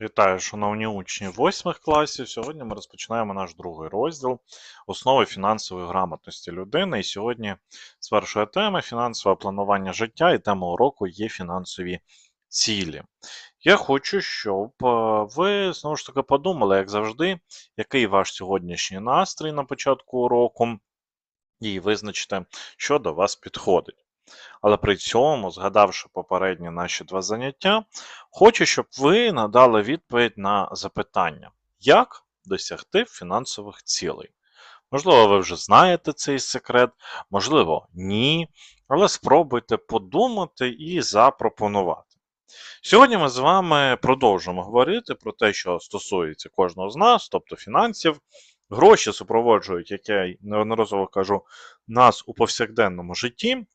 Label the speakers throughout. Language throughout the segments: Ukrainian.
Speaker 1: Вітаю, шановні учні восьмих класів. Сьогодні ми розпочинаємо наш другий розділ основи фінансової грамотності людини. І сьогодні з першої теми фінансове планування життя, і тема уроку є фінансові цілі. Я хочу, щоб е, ви знову ж таки подумали, як завжди, який ваш сьогоднішній настрій на початку уроку, і визначите, що до вас підходить. Але при цьому, згадавши попередні наші два заняття, хочу, щоб ви надали відповідь на запитання, як досягти фінансових цілей. Можливо, ви вже знаєте цей секрет, можливо, ні. Але спробуйте подумати і запропонувати. Сьогодні ми з вами продовжимо говорити про те, що стосується кожного з нас, тобто фінансів. Гроші супроводжують, як я неодноразово кажу, нас у повсякденному житті.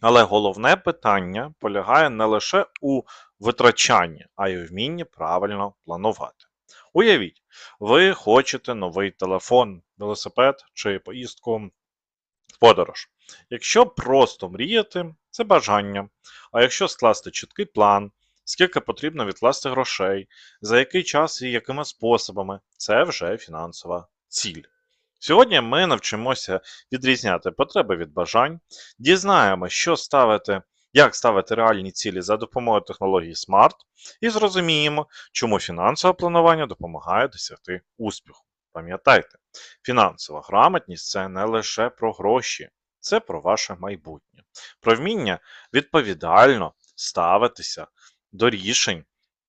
Speaker 1: Але головне питання полягає не лише у витрачанні, а й у вмінні правильно планувати. Уявіть, ви хочете новий телефон, велосипед чи поїздку в подорож. Якщо просто мріяти, це бажання. А якщо скласти чіткий план, скільки потрібно відкласти грошей, за який час і якими способами, це вже фінансова ціль. Сьогодні ми навчимося відрізняти потреби від бажань, дізнаємо, що ставити, як ставити реальні цілі за допомогою технології SMART, і зрозуміємо, чому фінансове планування допомагає досягти успіху. Пам'ятайте, фінансова грамотність це не лише про гроші, це про ваше майбутнє, про вміння відповідально ставитися до рішень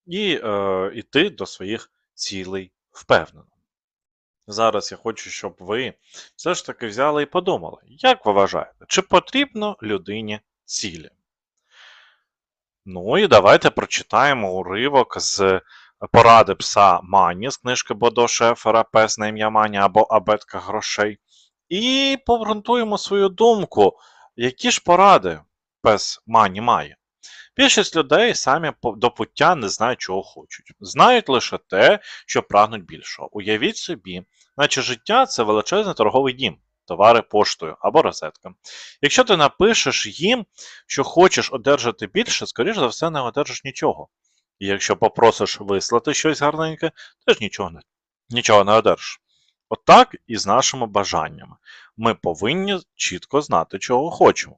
Speaker 1: і е, йти до своїх цілей впевнено. Зараз я хочу, щоб ви все ж таки взяли і подумали, як ви вважаєте, чи потрібно людині цілі? Ну і давайте прочитаємо уривок з поради пса Мані з книжки Бодо Шефера Пес на ім'я Мані або Абетка грошей. І поґрунтуємо свою думку, які ж поради пес Мані має. Більшість людей самі до пуття не знають, чого хочуть. Знають лише те, що прагнуть більшого. Уявіть собі, наче життя це величезний торговий дім, товари поштою або розетка. Якщо ти напишеш їм, що хочеш одержати більше, скоріш за все, не одержиш нічого. І якщо попросиш вислати щось гарненьке, теж нічого не, нічого не одержиш. Отак От і з нашими бажаннями. Ми повинні чітко знати, чого хочемо.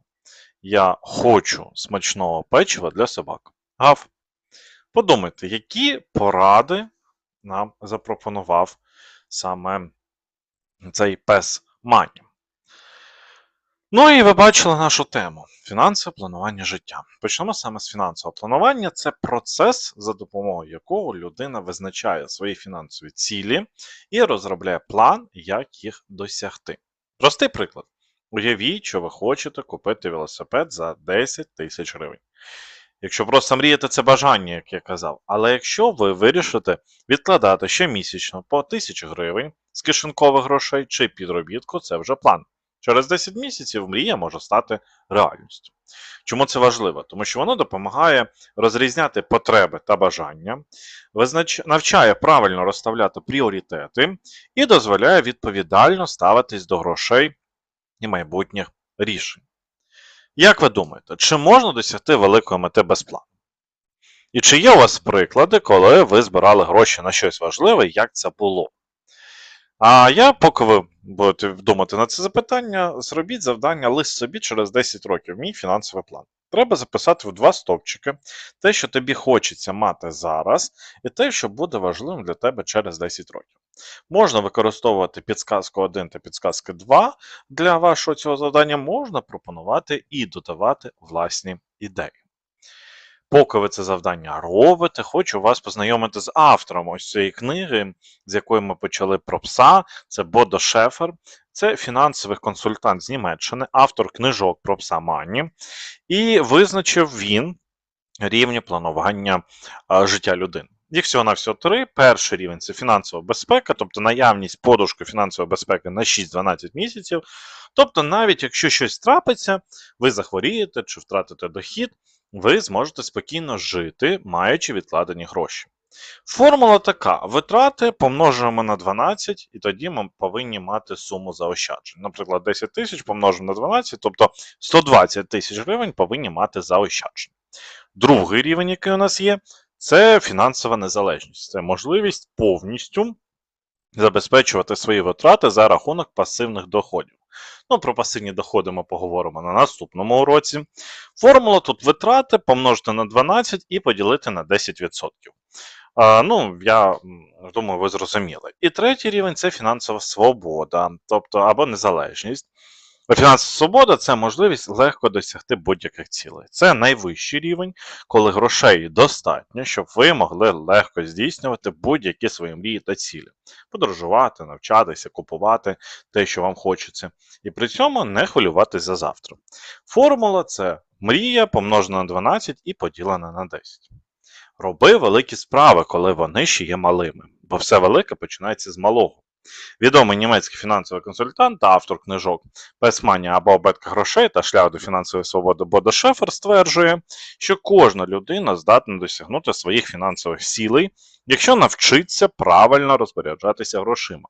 Speaker 1: Я хочу смачного печива для собак. Гав. Подумайте, які поради нам запропонував саме цей пес Мані. Ну і ви бачили нашу тему фінансове планування життя. Почнемо саме з фінансового планування. Це процес, за допомогою якого людина визначає свої фінансові цілі і розробляє план, як їх досягти. Простий приклад. Уявіть, що ви хочете купити велосипед за 10 тисяч гривень. Якщо просто мріяти, це бажання, як я казав. Але якщо ви вирішите відкладати щомісячно по 1000 гривень з кишенькових грошей чи підробітку, це вже план. Через 10 місяців мрія може стати реальністю. Чому це важливо? Тому що воно допомагає розрізняти потреби та бажання, визнач... навчає правильно розставляти пріоритети і дозволяє відповідально ставитись до грошей і майбутніх рішень. Як ви думаєте, чи можна досягти великої мети без плану? І чи є у вас приклади, коли ви збирали гроші на щось важливе, як це було? А я, поки ви будете думати на це запитання, зробіть завдання лист собі через 10 років, мій фінансовий план. Треба записати в два стовпчики те, що тобі хочеться мати зараз, і те, що буде важливим для тебе через 10 років. Можна використовувати підсказку 1 та підсказки 2 для вашого цього завдання, можна пропонувати і додавати власні ідеї. Поки ви це завдання робите, хочу вас познайомити з автором ось цієї книги, з якої ми почали про пса. Це Бодо Шефер, це фінансовий консультант з Німеччини, автор книжок про пса Мані. І визначив він рівні планування життя людини. Їх всього на всього три. Перший рівень це фінансова безпека, тобто наявність подушки фінансової безпеки на 6-12 місяців. Тобто, навіть якщо щось трапиться, ви захворієте чи втратите дохід, ви зможете спокійно жити, маючи відкладені гроші. Формула така: витрати помножуємо на 12, і тоді ми повинні мати суму заощаджень. Наприклад, 10 тисяч помножимо на 12, тобто 120 тисяч гривень повинні мати заощаджень. Другий рівень, який у нас є, це фінансова незалежність, це можливість повністю забезпечувати свої витрати за рахунок пасивних доходів. Ну, про пасивні доходи ми поговоримо на наступному уроці. Формула тут витрати помножити на 12 і поділити на 10%. А, ну, я думаю, ви зрозуміли. І третій рівень це фінансова свобода, тобто або незалежність. Фінансова свобода це можливість легко досягти будь-яких цілей. Це найвищий рівень, коли грошей достатньо, щоб ви могли легко здійснювати будь-які свої мрії та цілі. Подорожувати, навчатися, купувати те, що вам хочеться, і при цьому не хвилюватись за завтра. Формула це мрія помножена на 12 і поділена на 10. Роби великі справи, коли вони ще є малими, бо все велике починається з малого. Відомий німецький фінансовий консультант та автор книжок Песманія або Обетка грошей та шлях до фінансової свободи Бодо Шефер стверджує, що кожна людина здатна досягнути своїх фінансових цілей, якщо навчиться правильно розпоряджатися грошима.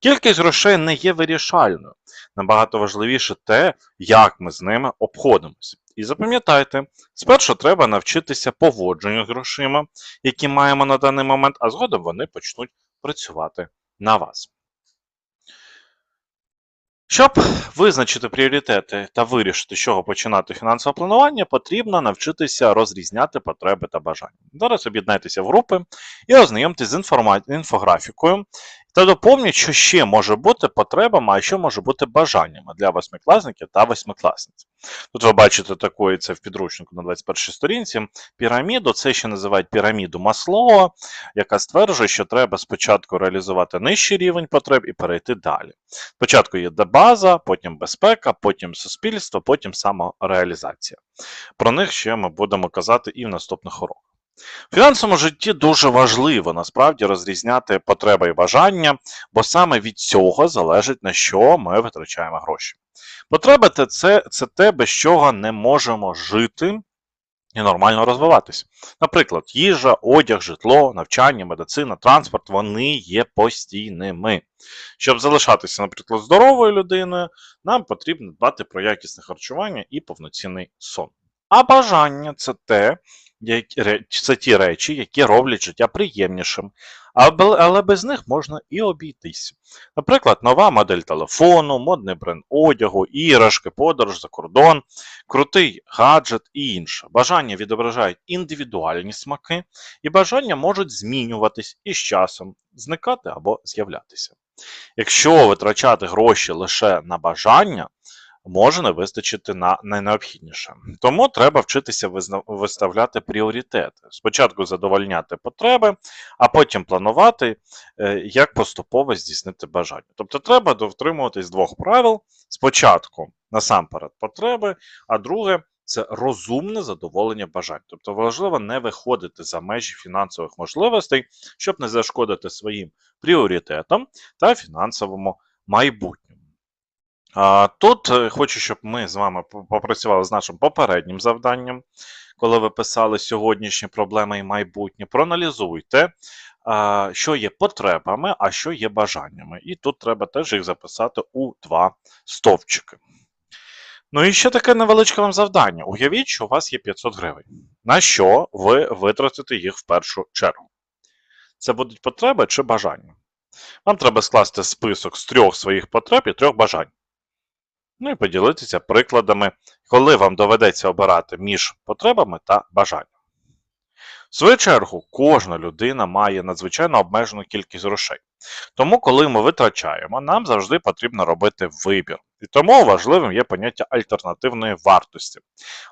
Speaker 1: Кількість грошей не є вирішальною. Набагато важливіше те, як ми з ними обходимося. І запам'ятайте, спершу треба навчитися поводженню з грошима, які маємо на даний момент, а згодом вони почнуть працювати на вас. Щоб визначити пріоритети та вирішити, з чого починати фінансове планування, потрібно навчитися розрізняти потреби та бажання. Зараз об'єднайтеся в групи і ознайомтесь з інфографікою та доповніть, що ще може бути потребами, а що може бути бажаннями для восьмикласників та восьмикласниць. Тут ви бачите таку, це в підручнику на 21 сторінці, піраміду, це ще називають піраміду Маслоу, яка стверджує, що треба спочатку реалізувати нижчий рівень потреб і перейти далі. Спочатку є база, потім безпека, потім суспільство, потім самореалізація. Про них ще ми будемо казати і в наступних уроках. В фінансовому житті дуже важливо насправді розрізняти потреби і бажання, бо саме від цього залежить на що ми витрачаємо гроші. Потреби це, це те, без чого не можемо жити і нормально розвиватися. Наприклад, їжа, одяг, житло, навчання, медицина, транспорт вони є постійними. Щоб залишатися, наприклад, здоровою людиною, нам потрібно дбати про якісне харчування і повноцінний сон. А бажання це те, це ті речі, які роблять життя приємнішим, але без них можна і обійтись. Наприклад, нова модель телефону, модний бренд одягу, іграшки, подорож за кордон, крутий гаджет і інше. Бажання відображають індивідуальні смаки, і бажання можуть змінюватись із часом, зникати або з'являтися. Якщо витрачати гроші лише на бажання, може не вистачити на найнеобхідніше. Тому треба вчитися виставляти пріоритети. Спочатку задовольняти потреби, а потім планувати, е, як поступово здійснити бажання. Тобто треба дотримуватись двох правил: спочатку, насамперед, потреби, а друге. Це розумне задоволення бажань. Тобто важливо не виходити за межі фінансових можливостей, щоб не зашкодити своїм пріоритетам та фінансовому майбутньому. Тут е, хочу, щоб ми з вами попрацювали з нашим попереднім завданням, коли ви писали сьогоднішні проблеми і майбутнє. Проаналізуйте, що є потребами, а що є бажаннями. І тут треба теж їх записати у два стовпчики. Ну і ще таке невеличке вам завдання. Уявіть, що у вас є 500 гривень. На що ви витратите їх в першу чергу? Це будуть потреби чи бажання? Вам треба скласти список з трьох своїх потреб і трьох бажань. Ну і поділитися прикладами, коли вам доведеться обирати між потребами та бажанням. В свою чергу, кожна людина має надзвичайно обмежену кількість грошей. Тому, коли ми витрачаємо, нам завжди потрібно робити вибір. І тому важливим є поняття альтернативної вартості.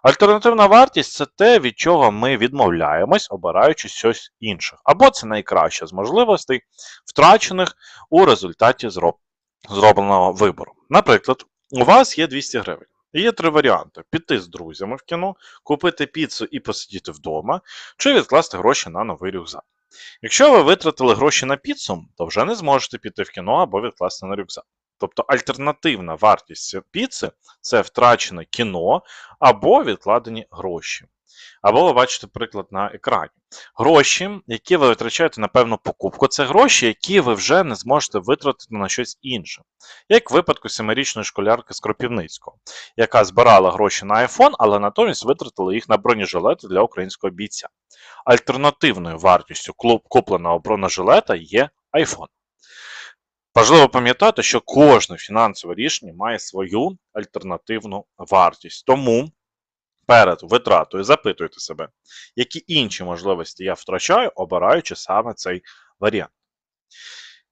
Speaker 1: Альтернативна вартість це те, від чого ми відмовляємось, обираючи щось інше. Або це найкраще з можливостей, втрачених у результаті зробленого вибору. Наприклад, у вас є 200 гривень. Є три варіанти: піти з друзями в кіно, купити піцу і посидіти вдома, чи відкласти гроші на новий рюкзак. Якщо ви витратили гроші на піцу, то вже не зможете піти в кіно або відкласти на рюкзак. Тобто альтернативна вартість піци це втрачене кіно або відкладені гроші. Або ви бачите приклад на екрані. Гроші, які ви витрачаєте на певну покупку, це гроші, які ви вже не зможете витратити на щось інше. Як в випадку семирічної школярки з Кропівницького, яка збирала гроші на iPhone, але натомість витратила їх на бронежилети для українського бійця. Альтернативною вартістю купленого бронежилета є iPhone. Важливо пам'ятати, що кожне фінансове рішення має свою альтернативну вартість. Тому перед витратою запитуйте себе, які інші можливості я втрачаю, обираючи саме цей варіант.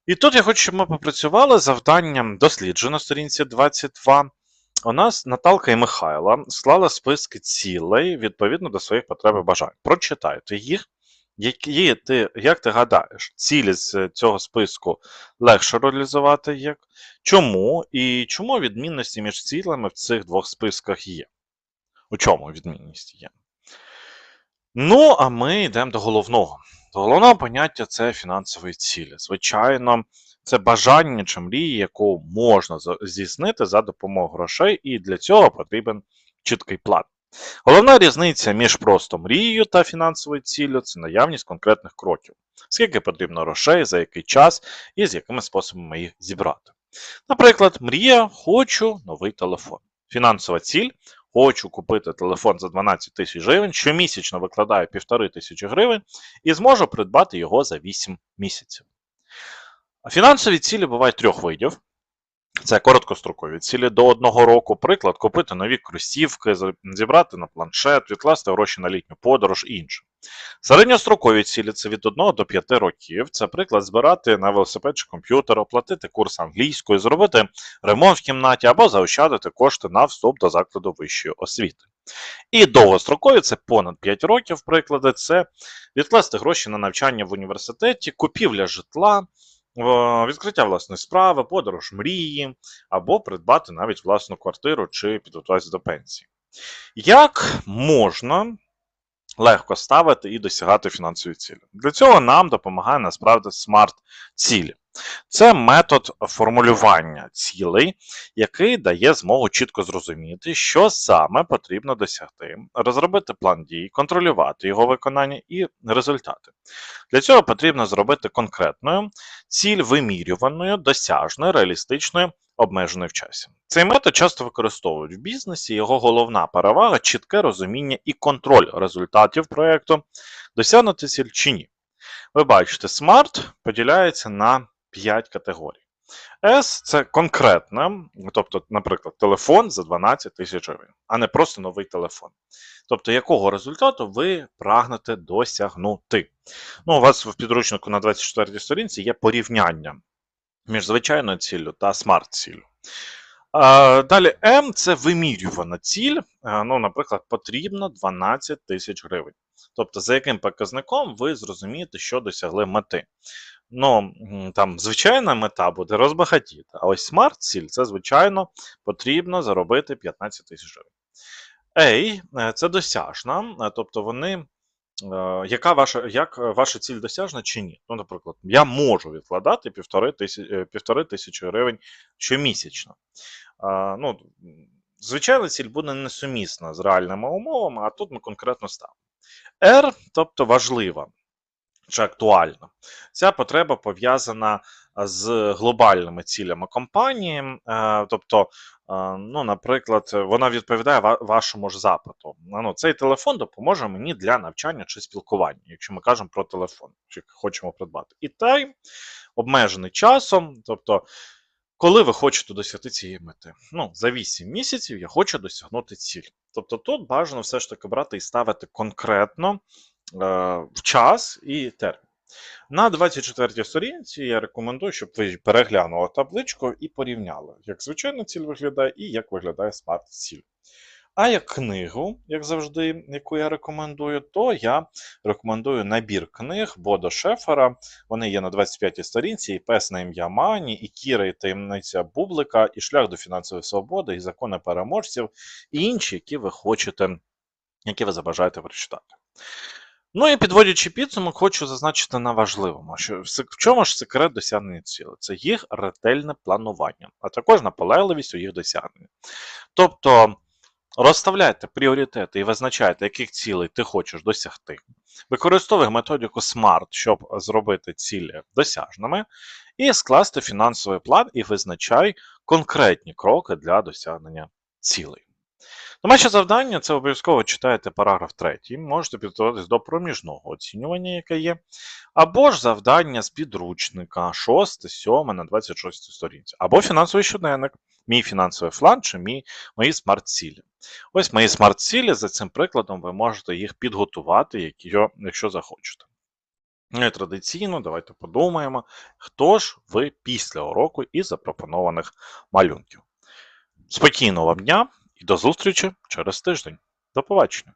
Speaker 1: І тут я хочу, щоб ми попрацювали завданням дослідження на сторінці 22. У нас Наталка і Михайла склали списки цілей відповідно до своїх потреб і бажань. Прочитайте їх. Які ти, як ти гадаєш, цілі з цього списку легше реалізувати як? Чому? І чому відмінності між цілями в цих двох списках є? У чому відмінність є? Ну, а ми йдемо до головного. До головного поняття це фінансові цілі. Звичайно, це бажання чи мрії, яку можна здійснити за допомогою грошей, і для цього потрібен чіткий план. Головна різниця між просто мрією та фінансовою ціллю це наявність конкретних кроків. Скільки потрібно грошей, за який час і з якими способами їх зібрати. Наприклад, мрія хочу новий телефон. Фінансова ціль хочу купити телефон за 12 тисяч гривень, щомісячно викладаю 1,5 тисячі гривень і зможу придбати його за 8 місяців. Фінансові цілі бувають трьох видів. Це короткострокові цілі до одного року. Приклад, купити нові кросівки, зібрати на планшет, відкласти гроші на літню подорож і інше. Середньострокові цілі це від 1 до 5 років. Це приклад збирати на велосипед чи комп'ютер, оплатити курс англійської, зробити ремонт в кімнаті або заощадити кошти на вступ до закладу вищої освіти. І довгострокові це понад 5 років приклади. Це відкласти гроші на навчання в університеті, купівля житла, відкриття власної справи, подорож мрії, або придбати навіть власну квартиру чи підготуватися до пенсії. Як можна легко ставити і досягати фінансової цілі? Для цього нам допомагає насправді смарт-цілі. Це метод формулювання цілей, який дає змогу чітко зрозуміти, що саме потрібно досягти, розробити план дій, контролювати його виконання і результати. Для цього потрібно зробити конкретною ціль вимірюваною, досяжною, реалістичною, обмеженою в часі. Цей метод часто використовують в бізнесі. Його головна перевага чітке розуміння і контроль результатів проєкту, досягнути ціль чи ні. Ви бачите, SMART поділяється на 5 категорій. S це конкретне, тобто, наприклад, телефон за 12 тисяч гривень, а не просто новий телефон. Тобто, якого результату ви прагнете досягнути. Ну, у вас в підручнику на 24 сторінці є порівняння між звичайною ціллю та смарт-ціллю. Далі М це вимірювана ціль. Ну, наприклад, потрібно 12 тисяч гривень. Тобто, за яким показником ви зрозумієте, що досягли мети. Ну, там звичайна мета буде розбагатіти, а ось смарт-ціль це, звичайно, потрібно заробити 15 тисяч гривень. A е, це досяжна, е, тобто вони. е, Яка ваша, як ваша ціль досяжна чи ні? Ну, наприклад, я можу відкладати півтори тисячі, півтори тисячі гривень щомісячно. А, ну, звичайно, ціль буде несумісна з реальними умовами, а тут ми конкретно ставимо. R, тобто важлива чи актуальна. Ця потреба пов'язана з глобальними цілями компанії, е, тобто, е, ну, наприклад, вона відповідає вашому ж запиту. Ну, цей телефон допоможе мені для навчання чи спілкування, якщо ми кажемо про телефон, чи хочемо придбати. І тайм обмежений часом, тобто, коли ви хочете досягти цієї мети. Ну, за 8 місяців я хочу досягнути ціль. Тобто тут бажано все ж таки брати і ставити конкретно е, в час і термін. На 24 сторінці я рекомендую, щоб ви переглянули табличку і порівняли, як звичайна ціль виглядає і як виглядає смарт-ціль. А як книгу, як завжди, яку я рекомендую, то я рекомендую набір книг Бодо Шефера. Вони є на 25 сторінці, і пес на ім'я Мані, і Кіра, і таємниця Бублика, і шлях до фінансової свободи, і закони переможців, і інші, які ви хочете, які ви забажаєте прочитати. Ну і підводячи підсумок, хочу зазначити на важливому, що в чому ж секрет досягнення цілей? Це їх ретельне планування, а також наполегливість у їх досягненні. Тобто Розставляйте пріоритети і визначайте, яких цілей ти хочеш досягти. Використовуй методику SMART, щоб зробити цілі досяжними, і скласти фінансовий план і визначай конкретні кроки для досягнення цілей. Домашнє завдання це обов'язково читаєте параграф 3, можете підготуватись до проміжного оцінювання, яке є, або ж завдання з підручника 6, 7 на 26 сторінці, або фінансовий щоденник, мій фінансовий план чи мій, мої смарт-цілі. Ось мої смарт-цілі, за цим прикладом ви можете їх підготувати, якщо захочете. Ну і традиційно, давайте подумаємо, хто ж ви після уроку із запропонованих малюнків. Спокійного вам дня і до зустрічі через тиждень. До побачення!